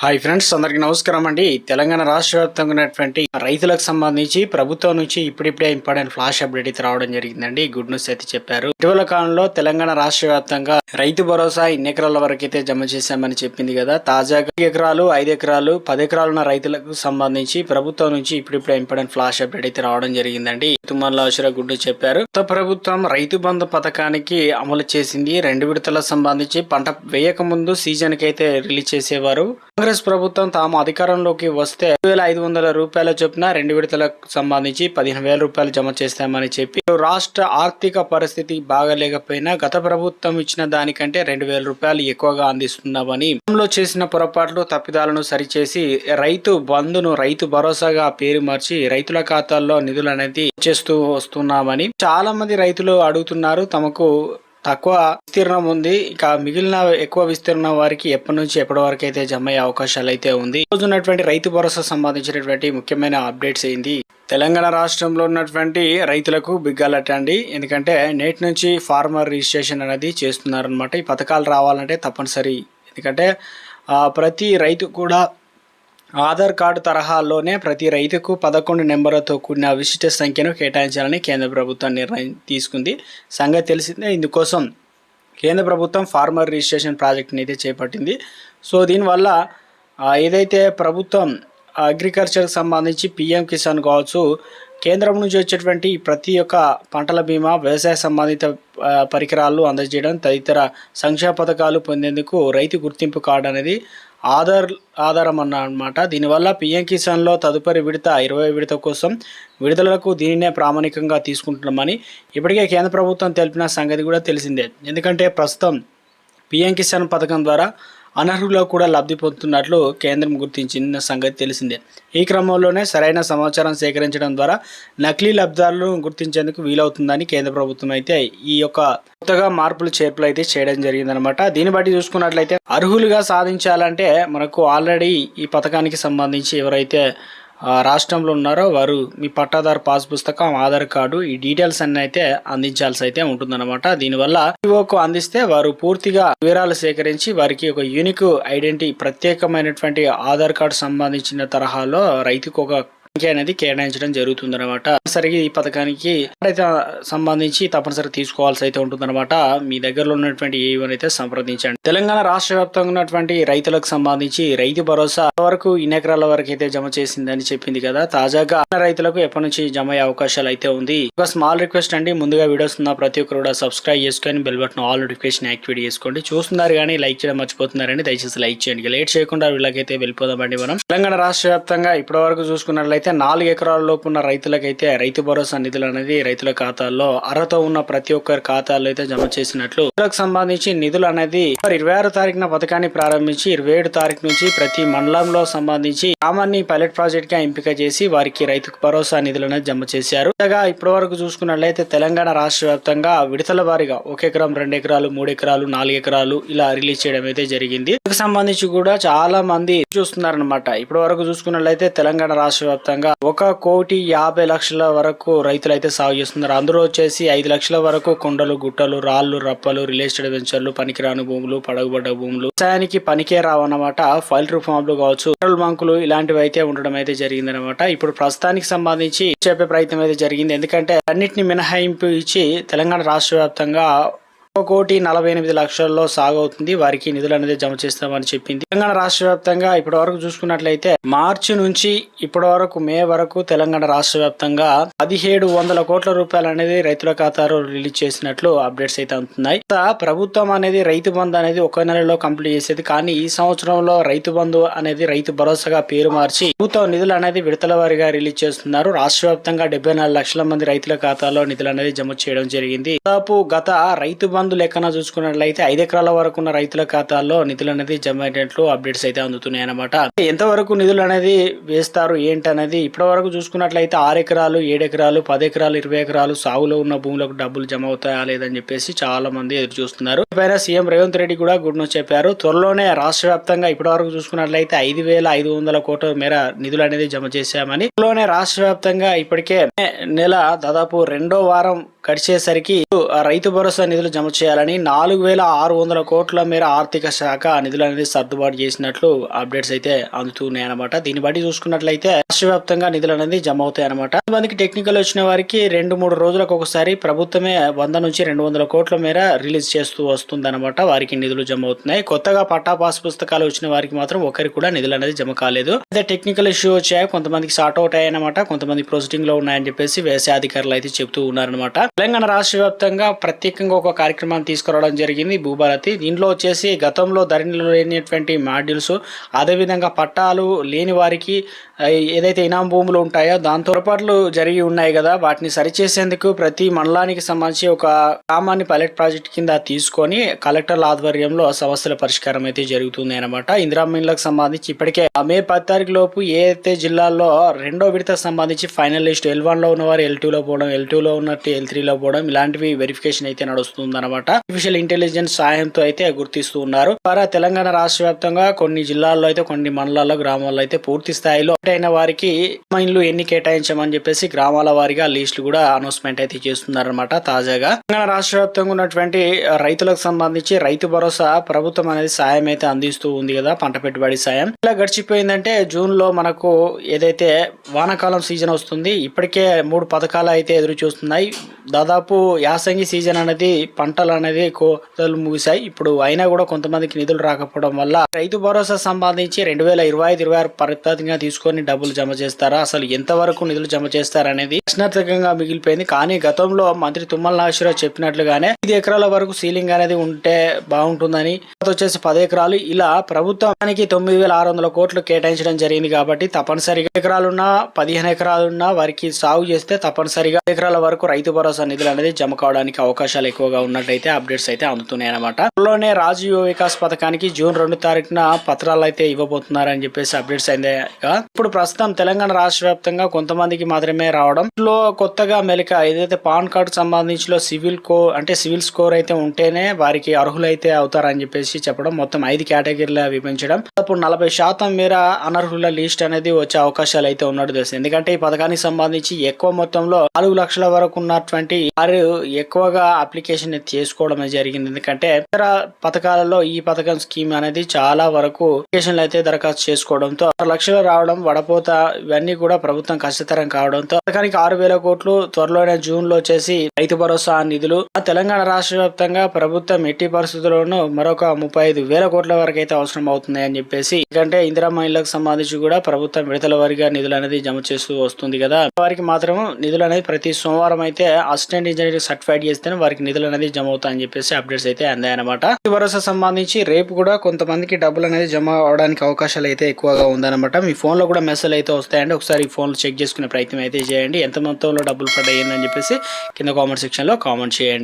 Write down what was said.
Hi friends అందరికీ నమస్కారం అండి. తెలంగాణ రాష్ట్ర వ్యాప్తంగా ఉన్నటువంటి రైతులకు సంబంధించి ప్రభుత్వం నుంచి ఇప్పుడిప్పుడే ఇంపార్టెంట్ ఫ్లాష్ అప్డేట్ అయితే రావడం జరిగిందండి. గుడ్ న్యూస్ అయితే చెప్పారు. ఇటీవల కాలంలో తెలంగాణ రాష్ట్ర వ్యాప్తంగా రైతు భరోసా ఇన్ని ఎకరాల వరకు అయితే జమ చేశామని చెప్పింది కదా. తాజాగా ఎకరాలు ఐదు ఎకరాలు పది ఎకరాలు ఉన్న రైతులకు సంబంధించి ప్రభుత్వం నుంచి ఇప్పుడిప్పుడే ఇంపార్టెంట్ ఫ్లాష్ అప్డేట్ అయితే రావడం జరిగిందండి. తుమ్మల అషర గుడ్డు చెప్పారు. కొత్త ప్రభుత్వం రైతు బంధు పథకానికి అమలు చేసింది. రెండు విడతల సంబంధించి పంట వేయక ముందు సీజన్కి అయితే రిలీజ్ చేసేవారు. కాంగ్రెస్ ప్రభుత్వం తాము అధికారంలోకి వస్తే వేల ఐదు వందల రూపాయల చొప్పున రెండు విడతలకు సంబంధించి పదిహేను వేల రూపాయలు జమ చేస్తామని చెప్పి రాష్ట్ర ఆర్థిక పరిస్థితి బాగలేకపోయినా గత ప్రభుత్వం ఇచ్చిన దానికంటే రెండు వేల రూపాయలు ఎక్కువగా అందిస్తున్నామని. గతంలో చేసిన పొరపాట్లు తప్పిదాలను సరిచేసి రైతు బంధును రైతు భరోసాగా పేరు మార్చి రైతుల ఖాతాల్లో నిధులు అనేది చేస్తూ వస్తున్నామని చాలా మంది రైతులు అడుగుతున్నారు. తమకు తక్కువ విస్తీర్ణం ఉంది. ఇక మిగిలిన ఎక్కువ విస్తీర్ణం వారికి ఎప్పటి నుంచి ఎప్పటి వరకు అయితే జమ అయ్యే అవకాశాలు అయితే ఉంది. రోజు ఉన్నటువంటి రైతు భరోసా సంబంధించినటువంటి ముఖ్యమైన అప్డేట్స్ ఏంది తెలంగాణ రాష్ట్రంలో ఉన్నటువంటి రైతులకు బిగ్ అలర్ట్ అండి. ఎందుకంటే నేటి నుంచి ఫార్మర్ రిజిస్ట్రేషన్ అనేది చేస్తున్నారనమాట ఈ పథకాలు రావాలంటే తప్పనిసరి. ఎందుకంటే ప్రతి రైతు కూడా ఆధార్ కార్డు తరహాలోనే ప్రతి రైతుకు పదకొండు నెంబర్లతో కూడిన విశిష్ట సంఖ్యను కేటాయించాలని కేంద్ర ప్రభుత్వం నిర్ణయం తీసుకుంది. సంగతి తెలిసిందే. ఇందుకోసం కేంద్ర ప్రభుత్వం ఫార్మర్ రిజిస్ట్రేషన్ ప్రాజెక్ట్ని అయితే చేపట్టింది. సో దీనివల్ల ఏదైతే ప్రభుత్వం అగ్రికల్చర్కి సంబంధించి పిఎం కిసాన్ కావచ్చు కేంద్రం నుంచి వచ్చేటువంటి ప్రతి ఒక్క పంటల బీమా వ్యవసాయ సంబంధిత పరికరాలు అందజేయడం తదితర సంక్షేమ పథకాలు పొందేందుకు రైతు గుర్తింపు కార్డు అనేది ఆధార్ ఆధారం అన్న అనమాట దీనివల్ల పిఎం కిసాన్లో తదుపరి విడత ఇరవై విడత కోసం విడుదలకు దీనినే ప్రామాణికంగా తీసుకుంటున్నామని ఇప్పటికే కేంద్ర ప్రభుత్వం తెలిపిన సంగతి కూడా తెలిసిందే. ఎందుకంటే ప్రస్తుతం పిఎం కిసాన్ పథకం ద్వారా అనర్హులు కూడా లబ్ధి పొందుతున్నట్లు కేంద్రం గుర్తించిన సంగతి తెలిసిందే. ఈ క్రమంలోనే సరైన సమాచారం సేకరించడం ద్వారా నకిలీ లబ్ధాలను గుర్తించేందుకు వీలవుతుందని కేంద్ర ప్రభుత్వం అయితే ఈ యొక్క కొత్తగా మార్పులు చేర్పులు అయితే చేయడం జరిగిందనమాట దీన్ని బట్టి చూసుకున్నట్లయితే అర్హులుగా సాధించాలంటే మనకు ఆల్రెడీ ఈ పథకానికి సంబంధించి ఎవరైతే రాష్ట్రంలో ఉన్నారో వారు మీ పట్టాదారు పాస్ పుస్తకం ఆధార్ కార్డు ఈ డీటెయిల్స్ అన్ని అయితే అందించాల్సి అయితే ఉంటుందన్నమాట. దీనివల్ల ఈఓకు అందిస్తే వారు పూర్తిగా వివరాలు సేకరించి వారికి ఒక యూనిక్ ఐడెంటిటీ ప్రత్యేకమైనటువంటి ఆధార్ కార్డు సంబంధించిన తరహాలో రైతుకు ఒక అనేది కేటాయించడం జరుగుతుంది అనమాట సరిగ్గా ఈ పథకానికి అయితే సంబంధించి తప్పనిసరి తీసుకోవాల్సి అయితే ఉంటుందన్నమాట. మీ దగ్గరలో ఉన్నటువంటి ఏ సంప్రదించండి. తెలంగాణ రాష్ట్ర వ్యాప్తంగా ఉన్నటువంటి రైతులకు సంబంధించి రైతు భరోసా వరకు ఇన్ని ఎకరాల వరకు అయితే జమ చేసిందని చెప్పింది కదా. తాజాగా రైతులకు ఎప్పటి నుంచి జమ అయ్యే అవకాశాలు అయితే ఉంది. ఒక స్మాల్ రిక్వెస్ట్ అండి. ముందుగా వీడియోస్ ఉన్న ప్రతి ఒక్కరు కూడా సబ్స్క్రైబ్ చేసుకొని bell button all notification activate చేసుకోండి. చూస్తున్నారు కానీ లైక్ చేయడం మర్చిపోతున్నారని దయచేసి లైక్ చేయండి. లేట్ చేయకుండా వీళ్ళకైతే వెళ్ళిపోదామండి మనం. తెలంగాణ రాష్ట్ర వ్యాప్తంగా ఇప్పటి వరకు చూసుకున్నట్లయితే నాలుగు ఎకరాల లోపు ఉన్న రైతులకైతే రైతు భరోసా నిధులు అనేది రైతుల ఖాతాల్లో అర్హత ఉన్న ప్రతి ఒక్కరి ఖాతాల్లో అయితే జమ చేసినట్లు రైతులకు సంబంధించి నిధులు అనేది ఇరవై ఆరు తారీఖున పథకాన్ని ప్రారంభించి ఇరవై ఏడు తారీఖు నుంచి ప్రతి మండలంలో సంబంధించి గ్రామాన్ని పైలట్ ప్రాజెక్ట్గా ఎంపిక చేసి వారికి రైతు భరోసా నిధులు అనేది జమ చేశారు. ఇలాగా ఇప్పటి వరకు చూసుకున్నట్లయితే తెలంగాణ రాష్ట్ర వ్యాప్తంగా విడతల వారీగా ఒక ఎకరం రెండు ఎకరాలు మూడు ఎకరాలు నాలుగు ఎకరాలు ఇలా రిలీజ్ చేయడం అయితే జరిగింది. దీనికి సంబంధించి కూడా చాలా మంది చూస్తున్నారనమాట ఇప్పటి వరకు చూసుకున్నట్లయితే తెలంగాణ రాష్ట్ర వ్యాప్తంగా ఒక కోటి యాభై లక్షల వరకు రైతులు అయితే సాగు చేస్తున్నారు. అందులో వచ్చేసి ఐదు లక్షల వరకు కొండలు గుట్టలు రాళ్ళు రప్పలు రియల్ ఎస్టేట్ వెంచర్లు పనికిరాని భూములు పడగబడ్డ భూములు వ్యవసాయానికి పనికే రావన్నమాట. ఫైల్ ఫామ్లు కావచ్చు పెట్రోల్ బంకులు ఇలాంటివి అయితే ఉండడం అయితే జరిగిందనమాట ఇప్పుడు ప్రస్తుతానికి సంబంధించి చెప్పే ప్రయత్నం అయితే జరిగింది. ఎందుకంటే అన్నిటిని మినహాయింపు ఇచ్చి తెలంగాణ రాష్ట్ర వ్యాప్తంగా కోటి నలభై ఎనిమిది లక్షల్లో సాగు అవుతుంది వారికి నిధులు అనేది జమ చేస్తామని చెప్పింది. తెలంగాణ రాష్ట్ర వ్యాప్తంగా ఇప్పటి వరకు చూసుకున్నట్లయితే మార్చి నుంచి ఇప్పటి వరకు మే వరకు తెలంగాణ రాష్ట్ర వ్యాప్తంగా పదిహేడు వందల కోట్ల రూపాయలు అనేది రైతుల ఖాతాలో రిలీజ్ చేసినట్లు అప్డేట్స్ అయితే అందుతున్నాయి. ప్రభుత్వం అనేది రైతు బంధు అనేది ఒక నెలలో కంప్లీట్ చేసేది. కానీ ఈ సంవత్సరంలో రైతు బంధు అనేది రైతు భరోసాగా పేరు మార్చి ప్రభుత్వం నిధులు అనేది విడతల వారిగా రిలీజ్ చేస్తున్నారు. రాష్ట్ర వ్యాప్తంగా డెబ్బై నాలుగు లక్షల మంది రైతుల ఖాతాలో నిధులు అనేది జమ చేయడం జరిగింది. దాదాపు గత రైతు బంధు లెక్కన చూసుకున్నట్లయితే ఐదు ఎకరాల వరకు ఉన్న రైతుల ఖాతాల్లో నిధులు అనేది జమ అయినట్లు అప్డేట్స్ అయితే అందుతున్నాయి అనమాట ఎంతవరకు నిధులు అనేది వేస్తారు ఏంటి అనేది ఇప్పటి వరకు చూసుకున్నట్లయితే ఆరు ఎకరాలు ఏడు ఎకరాలు పది ఎకరాలు ఇరవై ఎకరాలు సాగులో ఉన్న భూములకు డబ్బులు జమ అవుతాయా లేదని చెప్పేసి చాలా మంది ఎదురు చూస్తున్నారు. పైన సీఎం రేవంత్ రెడ్డి కూడా గుడ్ న్యూస్ చెప్పారు. త్వరలోనే రాష్ట్ర వ్యాప్తంగా ఇప్పటి వరకు చూసుకున్నట్లయితే ఐదు వేల ఐదు వందల కోట్ల మేర నిధులు అనేది జమ చేశామని. త్వరలోనే రాష్ట్ర వ్యాప్తంగా ఇప్పటికే నెల దాదాపు రెండో వారం గడిచేసరికి రైతు భరోసా నిధులు జమ చేయాలని నాలుగు వేల ఆరు వందల కోట్ల మేర ఆర్థిక శాఖ నిధులు అనేది సర్దుబాటు చేసినట్లు అప్డేట్స్ అయితే అందుతున్నాయి అనమాట దీన్ని బట్టి చూసుకున్నట్లయితే రాష్ట్ర వ్యాప్తంగా నిధులు అనేది జమ అవుతాయి అనమాట కొంతమందికి టెక్నికల్ వచ్చిన వారికి రెండు మూడు రోజులకు ఒకసారి ప్రభుత్వమే వంద నుంచి రెండు వందల కోట్ల మేర రిలీజ్ చేస్తూ వస్తుంది వారికి నిధులు జమ అవుతున్నాయి. కొత్తగా పట్టా పాస్ పుస్తకాలు వచ్చిన వారికి మాత్రం ఒకరికి కూడా నిధులు అనేది జమ కాలేదు. అదే టెక్నికల్ ఇష్యూ వచ్చాయి. కొంతమందికి సార్ట్ అవుట్ అయ్యాయన్నమాట. కొంతమంది ప్రొసీడింగ్లో ఉన్నాయని చెప్పేసి వ్యవసాయ అధికారులు అయితే చెబుతూ ఉన్నారనమాట తెలంగాణ రాష్ట్ర వ్యాప్తంగా ప్రత్యేకంగా ఒక కార్యక్రమాన్ని తీసుకురావడం జరిగింది భూభారతి. దీంట్లో వచ్చేసి గతంలో ధరణిలో లేనటువంటి మాడ్యూల్స్ అదేవిధంగా పట్టాలు లేని వారికి ఏదైతే ఇనాం భూములు ఉంటాయో దాని పొరపాట్లు జరిగి ఉన్నాయి కదా వాటిని సరిచేసేందుకు ప్రతి మండలానికి సంబంధించి ఒక గ్రామాన్ని పైలట్ ప్రాజెక్ట్ కింద తీసుకొని కలెక్టర్ల ఆధ్వర్యంలో సమస్యల పరిష్కారం అయితే జరుగుతుంది అనమాట ఇందిరామీన్లకు సంబంధించి ఇప్పటికే ఆ మే పది తారీఖు లోపు ఏ జిల్లాల్లో రెండో విడత సంబంధించి ఫైనల్ లిస్ట్ ఎల్ వన్లో ఉన్నవారు ఎల్ టూలో పోవడం ఎల్ టూ లో ఉన్నట్టు ఎల్ త్రీలో లో ఇలాంటివి వెరిఫికేషన్ అయితే నడుస్తుంది అనమాట ఆర్టిఫిషియల్ ఇంటెలిజెన్స్ సాయంతో అయితే గుర్తిస్తూ ఉన్నారు. ద్వారా తెలంగాణ రాష్ట్ర వ్యాప్తంగా కొన్ని జిల్లాల్లో అయితే కొన్ని మండలాల్లో గ్రామాల్లో అయితే పూర్తి స్థాయిలో అయిన వారికి మైన్లు ఎన్ని కేటాయించామని చెప్పేసి గ్రామాల వారిగా లిస్టులు కూడా అనౌన్స్మెంట్ అయితే చేస్తున్నారన్నమాట తాజాగా. తెలంగాణ రాష్ట్ర వ్యాప్తంగా ఉన్నటువంటి రైతులకు సంబంధించి రైతు భరోసా ప్రభుత్వం అనేది సాయం అయితే అందిస్తూ ఉంది కదా పంట పెట్టుబడి సాయం. ఇలా గడిచిపోయిందంటే జూన్లో మనకు ఏదైతే వానాకాలం సీజన్ వస్తుంది ఇప్పటికే మూడు పథకాలు అయితే ఎదురు చూస్తున్నాయి దాదాపు యాసంగి సీజన్ అనేది పంటలు అనేది కోతలు ముగిశాయి. ఇప్పుడు అయినా కూడా కొంతమందికి నిధులు రాకపోవడం వల్ల రైతు భరోసా సంబంధించి రెండు వేల ఇరవై ఐదు ఇరవై ఆరు ప్రతిపాదికగా తీసుకొని డబ్బులు జమ చేస్తారా? అసలు ఎంతవరకు నిధులు జమ చేస్తారనేది ప్రశ్నార్థకంగా మిగిలిపోయింది. కానీ గతంలో మంత్రి తుమ్మల నాగేశ్వరరావు చెప్పినట్లుగానే ఐదు ఎకరాల వరకు సీలింగ్ అనేది ఉంటే బాగుంటుందని. వచ్చేసి పది ఎకరాలు. ఇలా ప్రభుత్వానికి తొమ్మిది వేల ఆరు వందల కోట్లు కేటాయించడం జరిగింది కాబట్టి తప్పనిసరిగా ఎకరాలున్నా పదిహేను ఎకరాలున్నా వారికి సాగు చేస్తే తప్పనిసరిగా ఎకరాల వరకు రైతు భరోసా నిధులు అనేది జమ కావడానికి అవకాశాలు ఎక్కువగా ఉన్నట్టయితే అప్డేట్స్ అయితే అందుతున్నాయి అనమాట త్వరలోనే రాజీవ్ వికాస్ పథకానికి జూన్ రెండు తారీఖున పత్రాలు అయితే ఇవ్వబోతున్నారని చెప్పేసి అప్డేట్స్ అయింది. ఇప్పుడు ప్రస్తుతం తెలంగాణ రాష్ట్ర వ్యాప్తంగా కొంతమందికి మాత్రమే రావడం. లో కొత్తగా మెలిక ఏదైతే పాన్ కార్డు సంబంధించిన సివిల్ కో అంటే సివిల్ స్కోర్ అయితే ఉంటేనే వారికి అర్హులైతే అవుతారని చెప్పేసి చెప్పడం మొత్తం ఐదు కేటగిరీల విభజించడం. ఇప్పుడు నలభై శాతం మేర అనర్హుల లిస్ట్ అనేది వచ్చే అవకాశాలు అయితే ఉన్నట్టు తెలుసు ఎందుకంటే ఈ పథకానికి సంబంధించి ఎక్కువ మొత్తంలో నాలుగు లక్షల వరకు ఉన్నటువంటి వారు ఎక్కువగా అప్లికేషన్ చేసుకోవడం జరిగింది. ఎందుకంటే ఇతర పథకాలలో ఈ పథకం స్కీమ్ అనేది చాలా వరకు అప్లికేషన్లు అయితే దరఖాస్తు చేసుకోవడంతో ఆరు లక్షలు రావడం వడపోత ఇవన్నీ కూడా ప్రభుత్వం కష్టతరం కావడంతో పథకానికి ఆరు వేల కోట్లు త్వరలోనే జూన్లో చేసి రైతు భరోసా నిధులు. తెలంగాణ రాష్ట్ర వ్యాప్తంగా ప్రభుత్వం ఎట్టి పరిస్థితుల్లోనూ మరొక ముప్పై ఐదు వేల కోట్ల వరకు అయితే అవసరం అవుతుంది అని చెప్పేసి ఎందుకంటే ఇందిరా మహిళలకు సంబంధించి కూడా ప్రభుత్వం విడతల వారిగా నిధులు అనేది జమ చేస్తూ వస్తుంది కదా. వారికి మాత్రం నిధులు అనేది ప్రతి సోమవారం అయితే అసిస్టెంట్ ఇంజనీర్ సర్టిఫైడ్ చేస్తేనే వారికి నిధులు అనేది జమ అవుతాయని చెప్పేసి అప్డేట్స్ అయితే అందాయన్నమాట. ఈ భరోసా సంబంధించి రేపు కూడా కొంతమందికి డబ్బులు అనేది జమ అవడానికి అవకాశాలు అయితే ఎక్కువగా ఉందన్నమాట. మీ ఫోన్లో కూడా మెసేజ్ అయితే వస్తాయండి. ఒకసారి ఈ ఫోన్ చెక్ చేసుకునే ప్రయత్నం అయితే చేయండి. ఎంత మొత్తంలో డబ్బులు పడ్డాయి అని చెప్పేసి కింద కామెంట్ సెక్షన్లో కామెంట్ చేయండి.